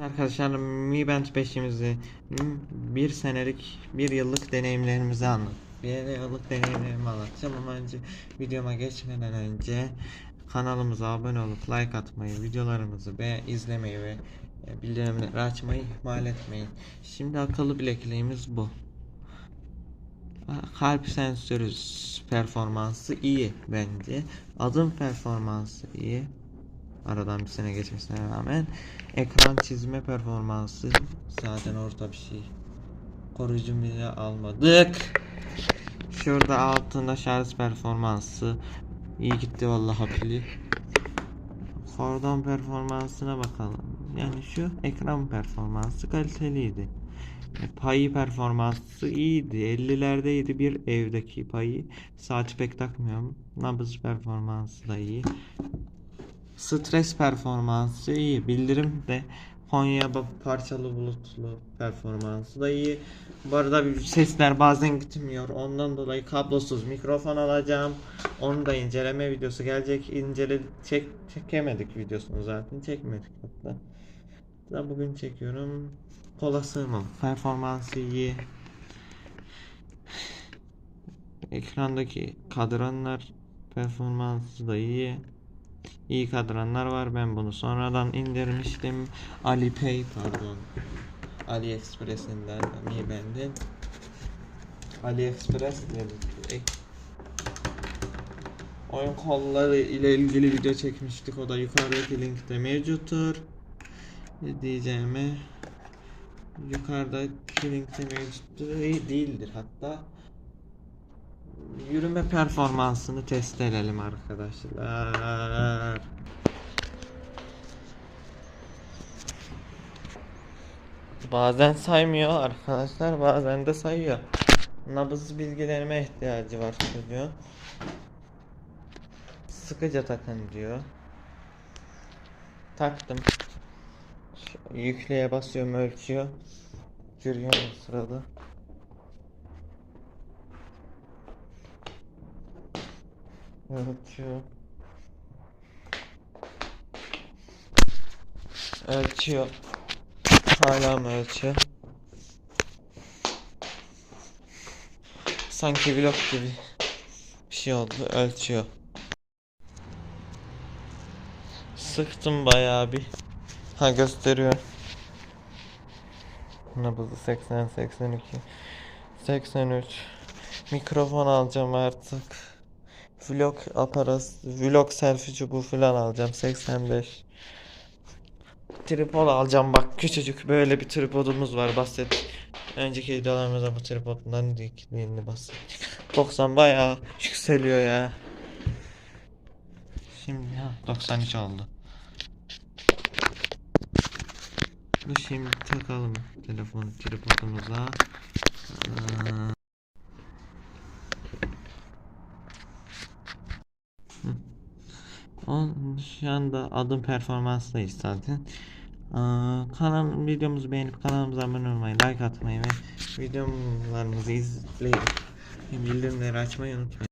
Arkadaşlar Mi Band 5'imizi bir senelik, bir yıllık deneyimlerimizi anlat. Bir yıllık deneyimlerimi anlatacağım ama önce videoma geçmeden önce kanalımıza abone olup like atmayı, videolarımızı ve izlemeyi ve e, bildirimleri açmayı ihmal etmeyin. Şimdi akıllı bilekliğimiz bu. Kalp sensörü performansı iyi bence. Adım performansı iyi. Aradan bir sene geçmesine rağmen ekran çizme performansı zaten orta bir şey. Koruyucu bile almadık. Şurada altında şarj performansı iyi gitti vallahi pili. Kordon performansına bakalım. Yani şu ekran performansı kaliteliydi. E, Payı performansı iyiydi. 50'lerdeydi bir evdeki payı. Saati pek takmıyorum. Nabız performansı da iyi. Stres performansı iyi. Bildirim de Konya parçalı bulutlu performansı da iyi. Bu arada sesler bazen gitmiyor. Ondan dolayı kablosuz mikrofon alacağım. Onu da inceleme videosu gelecek. İncele çek çekemedik videosunu zaten. Çekmedik hatta. Da bugün çekiyorum. Kola sığmam. Performansı iyi. Ekrandaki kadranlar performansı da iyi. İyi kadranlar var. Ben bunu sonradan indirmiştim. Alipay pardon. AliExpress'inden Mi Band'in AliExpress dedik. Oyun kolları ile ilgili video çekmiştik. O da yukarıdaki linkte mevcuttur. Diyeceğime yukarıdaki linkte mevcuttur. Değildir hatta. Yürüme performansını test edelim arkadaşlar. Bazen saymıyor arkadaşlar, bazen de sayıyor. Nabız bilgilerime ihtiyacı var çocuğun. Sıkıca takın diyor. Taktım. Yükleye basıyorum ölçüyor. Görüyor o sırada. Ölçüyor. Ölçüyor. Hala mı ölçüyor? Sanki vlog gibi bir şey oldu. Ölçüyor. Sıktım bayağı bir. Ha gösteriyor. Nabızı 80, 82, 83. Mikrofon alacağım artık. Vlog aparat, vlog selfie çubuğu falan alacağım 85. Tripod alacağım bak küçücük böyle bir tripodumuz var bahset. Önceki videolarımızda bu tripodundan dikliğini bahsettik. 90 bayağı yükseliyor ya. Şimdi ha 93 oldu. Şimdi takalım telefonu tripodumuza. Aa. On, şu adım performanstayız zaten. Kanal videomuzu beğenip kanalımıza abone olmayı, like atmayı ve videolarımızı izleyip bildirimleri açmayı unutmayın.